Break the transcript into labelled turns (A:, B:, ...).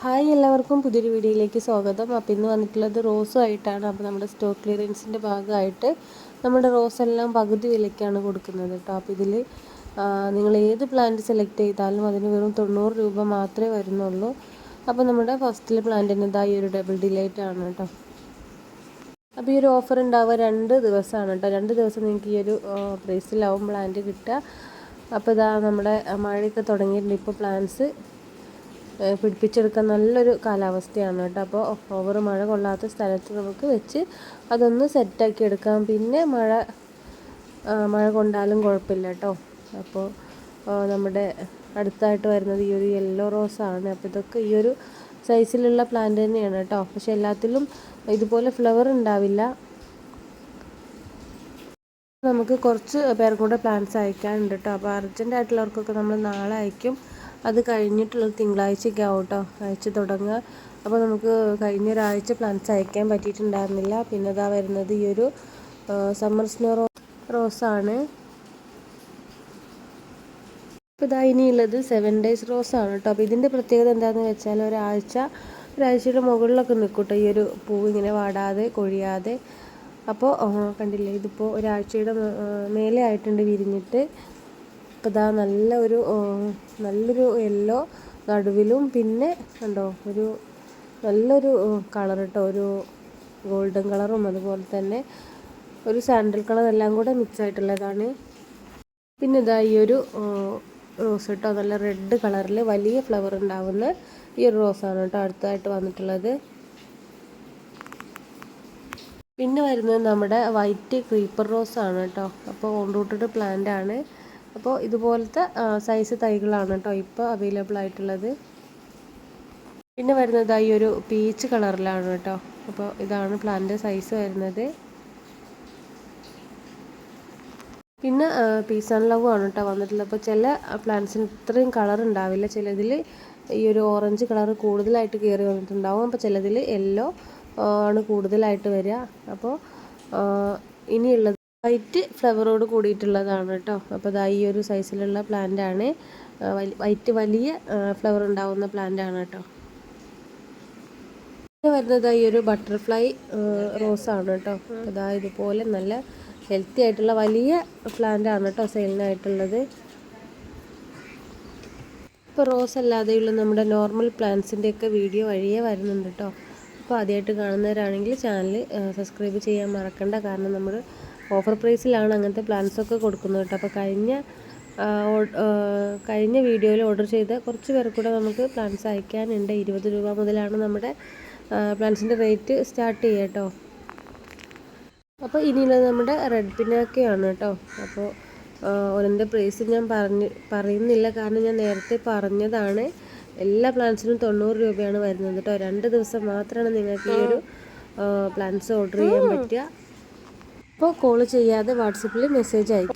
A: Hi എല്ലാവർക്കും പുതിയൊരു വീഡിയോയിലേക്ക് സ്വാഗതം. അപ്പോൾ ഇന്ന് വന്നിട്ടുള്ളത് റോസും ആയിട്ടാണ്. അപ്പോൾ നമ്മുടെ സ്റ്റോക്ക് ക്ലിയറൻസിന്റെ ഭാഗമായിട്ട് നമ്മുടെ റോസ് എല്ലാം പകുതി വിലയ്ക്കാണ് കൊടുക്കുന്നത് കേട്ടോ. അപ്പോൾ ഇതിൽ നിങ്ങൾ ഏത് പ്ലാന്റ് സെലക്ട് ചെയ്താലും അതിന് വെറും തൊണ്ണൂറ് രൂപ മാത്രമേ വരുന്നുള്ളൂ. അപ്പോൾ നമ്മുടെ ഫസ്റ്റിലെ പ്ലാന്റിന് ഇതാ ഈ ഒരു ഡബിൾ ഡിലൈറ്റ് ആണ് കേട്ടോ. അപ്പോൾ ഈ ഒരു ഓഫർ ഉണ്ടാവുക രണ്ട് ദിവസമാണ് കേട്ടോ. രണ്ട് ദിവസം നിങ്ങൾക്ക് ഈ ഒരു പ്രൈസിലാവും പ്ലാന്റ് കിട്ടുക. അപ്പോൾ ഇതാ നമ്മുടെ മഴയൊക്കെ തുടങ്ങിയിട്ടുണ്ട്. ഇപ്പോൾ പ്ലാന്റ്സ് പിടിപ്പിച്ചെടുക്കാൻ നല്ലൊരു കാലാവസ്ഥയാണ് കേട്ടോ. അപ്പോൾ ഓവർ മഴ കൊള്ളാത്ത സ്ഥലത്ത് നമുക്ക് വെച്ച് അതൊന്ന് സെറ്റാക്കി എടുക്കാം. പിന്നെ മഴ മഴ കൊണ്ടാലും കുഴപ്പമില്ല കേട്ടോ. അപ്പോൾ നമ്മുടെ അടുത്തായിട്ട് വരുന്നത് ഈ ഒരു യെല്ലോ റോസാണ് അപ്പോൾ ഇതൊക്കെ ഈ ഒരു സൈസിലുള്ള പ്ലാന്റ് തന്നെയാണ് കേട്ടോ. പക്ഷെ എല്ലാത്തിലും ഇതുപോലെ ഫ്ലവർ ഉണ്ടാവില്ല. നമുക്ക് കുറച്ച് പേർക്കൂടെ കൂടെ പ്ലാന്റ്സ് അയക്കാനുണ്ട് കേട്ടോ. അപ്പോൾ അർജന്റ് ആയിട്ടുള്ളവർക്കൊക്കെ നമ്മൾ നാളെ അയക്കും. അത് കഴിഞ്ഞിട്ടുള്ള തിങ്കളാഴ്ചയൊക്കെ ആവും കേട്ടോ അയച്ചു തുടങ്ങുക. അപ്പോൾ നമുക്ക് കഴിഞ്ഞ ഒരാഴ്ച പ്ലാന്റ്സ് അയക്കാൻ പറ്റിയിട്ടുണ്ടായിരുന്നില്ല. പിന്നെ ഇതാ വരുന്നത് ഈ ഒരു സമ്മർ സ്നോ റോ റോസാണ് ഇപ്പോൾ ഇതാ ഇനിയുള്ളത് സെവൻ ഡേയ്സ് റോസാണ് കേട്ടോ. അപ്പോൾ ഇതിന്റെ പ്രത്യേകത എന്താണെന്ന് വെച്ചാൽ ഒരാഴ്ച ഒരാഴ്ചയുടെ മുകളിലൊക്കെ നിൽക്കും കേട്ടോ ഈ ഒരു പൂവ് ഇങ്ങനെ വാടാതെ കൊഴിയാതെ. അപ്പോൾ കണ്ടില്ലേ? ഇതിപ്പോൾ ഒരാഴ്ചയുടെ മേലെ ആയിട്ടുണ്ട് വിരിഞ്ഞിട്ട്. അപ്പോൾ ഇതാ നല്ല ഒരു നല്ലൊരു യെല്ലോ നടുവിലും പിന്നെ കണ്ടോ ഒരു നല്ലൊരു കളർ കേട്ടോ ഒരു ഗോൾഡൻ കളറും അതുപോലെ തന്നെ ഒരു സാൻഡൽ കളർ എല്ലാം കൂടെ മിക്സ് ആയിട്ടുള്ളതാണ്. പിന്നെ ഇതാ ഈ ഒരു റോസ് കേട്ടോ നല്ല റെഡ് കളറിൽ വലിയ ഫ്ലവർ ഉണ്ടാവുന്ന ഈ ഒരു റോസാണ് കേട്ടോ അടുത്തായിട്ട് വന്നിട്ടുള്ളത്. പിന്നെ വരുന്നത് നമ്മുടെ വൈറ്റ് ക്രീപ്പർ റോസ് ആണ് കേട്ടോ. അപ്പോൾ ഓൺ റൂട്ടഡ് പ്ലാന്റ് ആണ്. അപ്പോൾ ഇതുപോലത്തെ സൈസ് തൈകളാണ് കേട്ടോ ഇപ്പോൾ അവൈലബിൾ ആയിട്ടുള്ളത്. പിന്നെ വരുന്നത് ഈ ഒരു പീച്ച് കളറിലാണ് കേട്ടോ. അപ്പോൾ ഇതാണ് പ്ലാന്റ് സൈസ് വരുന്നത്. പിന്നെ പീസ് ആൻഡ് ലവ് ആണ് കേട്ടോ വന്നിട്ടുള്ളത്. അപ്പോൾ ചില പ്ലാന്റ്സിന് ഇത്രയും കളർ ഉണ്ടാവില്ല. ചിലതിൽ ഈ ഒരു ഓറഞ്ച് കളർ കൂടുതലായിട്ട് കയറി വന്നിട്ടുണ്ടാവും. അപ്പോൾ ചിലതിൽ യെല്ലോ ആണ് കൂടുതലായിട്ട് വരിക. അപ്പോൾ ഇനിയുള്ളത് വൈറ്റ് ഫ്ലവറോട് കൂടിയിട്ടുള്ളതാണ് കേട്ടോ. അപ്പോൾ ഇതാ ഈ ഒരു സൈസിലുള്ള പ്ലാന്റ് ആണ്. വൈറ്റ് വലിയ ഫ്ലവർ ഉണ്ടാവുന്ന പ്ലാന്റ് ആണ് കേട്ടോ. വരുന്നത് ഈ ഒരു ബട്ടർഫ്ലൈ റോസ് ആണ് കേട്ടോ. അതാ ഇതുപോലെ നല്ല ഹെൽത്തി ആയിട്ടുള്ള വലിയ പ്ലാന്റ് ആണ് കേട്ടോ സെയിലിനായിട്ടുള്ളത് ഇപ്പോൾ റോസ് അല്ലാതെയുള്ള നമ്മുടെ നോർമൽ പ്ലാന്റ്സിന്റെയൊക്കെ വീഡിയോ വഴിയേ വരുന്നുണ്ട് കേട്ടോ. അപ്പോൾ ആദ്യമായിട്ട് കാണുന്നവരാണെങ്കിൽ ചാനൽ സബ്സ്ക്രൈബ് ചെയ്യാൻ മറക്കണ്ട. കാരണം നമ്മൾ ഓഫർ പ്രൈസിലാണ് അങ്ങനത്തെ പ്ലാൻസൊക്കെ കൊടുക്കുന്നത് കേട്ടോ. അപ്പോൾ കഴിഞ്ഞ കഴിഞ്ഞ വീഡിയോയിൽ ഓർഡർ ചെയ്ത കുറച്ച് പേർ കൂടെ നമുക്ക് പ്ലാൻസ് അയക്കാനുണ്ട്. ഇരുപത് രൂപ മുതലാണ് നമ്മുടെ പ്ലാൻസിന്റെ റേറ്റ് സ്റ്റാർട്ട് ചെയ്യുക കേട്ടോ. അപ്പോൾ ഇനിയുള്ളത് നമ്മുടെ റെഡ് പിന്നാക്കയാണ് കേട്ടോ. അപ്പോൾ ഒരന്റെ പ്രൈസ് ഞാൻ പറഞ്ഞ് പറയുന്നില്ല. കാരണം ഞാൻ നേരത്തെ പറഞ്ഞതാണ് എല്ലാ പ്ലാൻസിനും തൊണ്ണൂറ് രൂപയാണ് വരുന്നത് കേട്ടോ. രണ്ട് ദിവസം മാത്രമാണ് നിങ്ങൾക്ക് ഈ ഒരു പ്ലാൻസ് ഓർഡർ ചെയ്യാൻ പറ്റുക. അപ്പോൾ കോൾ ചെയ്യാതെ വാട്സപ്പിൽ മെസ്സേജ് അയക്കും.